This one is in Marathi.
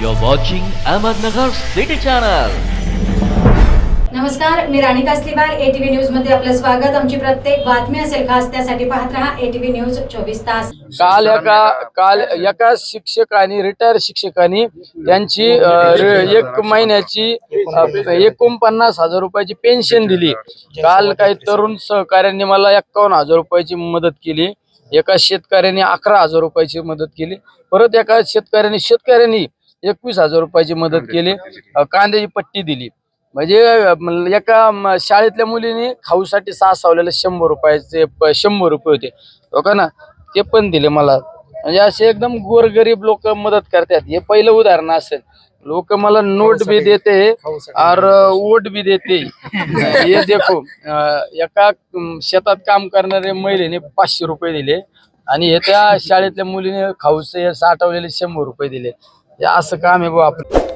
You're watching Ahmednagar City Channel. नमस्कार मी राणी कासलीवाल एटीव्ही न्यूजमध्ये आपलं स्वागत. आमची प्रत्येक बातमी असेल खास त्यासाठी पाहत रहा एटीव्ही न्यूज चोवीस तास. काल एका काल एका शिक्षकांनी रिटायर शिक्षकांनी त्यांची अ, रे- एक महिन्याची अ, एकोणपन्नास हजार रुपयाची पेन्शन दिली. काल काही तरुण सहकाऱ्यांनी मला एक्कावन्न हजार रुपयाची मदत केली. एका शेतकऱ्याने अकरा हजार रुपयाची मदत केली. परत एका शेतकऱ्याने शेतकऱ्यांनी एकवीस हजार रुपयाची मदत केली. अ, कांद्याची पट्टी दिली. म्हणजे अ, एका म- शाळेतल्या मुलीने खाऊसाठी सहा सावलेले शंभर रुपयाचे प- शंभर रुपये होते. हो का ना? ते पण दिले मला. म्हणजे असे एकदम गोरगरीब लोक मदत करतात. हे पहिलं उदाहरण असेल. लोक मला नोट भी देते और वोट भी देते. हे देखो अं, एका अं, शेतात काम करणाऱ्या महिलेने पाचशे रुपये दिले. आणि हे त्या शाळेतल्या मुलीने खाऊचे साठवलेले शंभर रुपये दिले. असं काम आहे बुवा आपलं.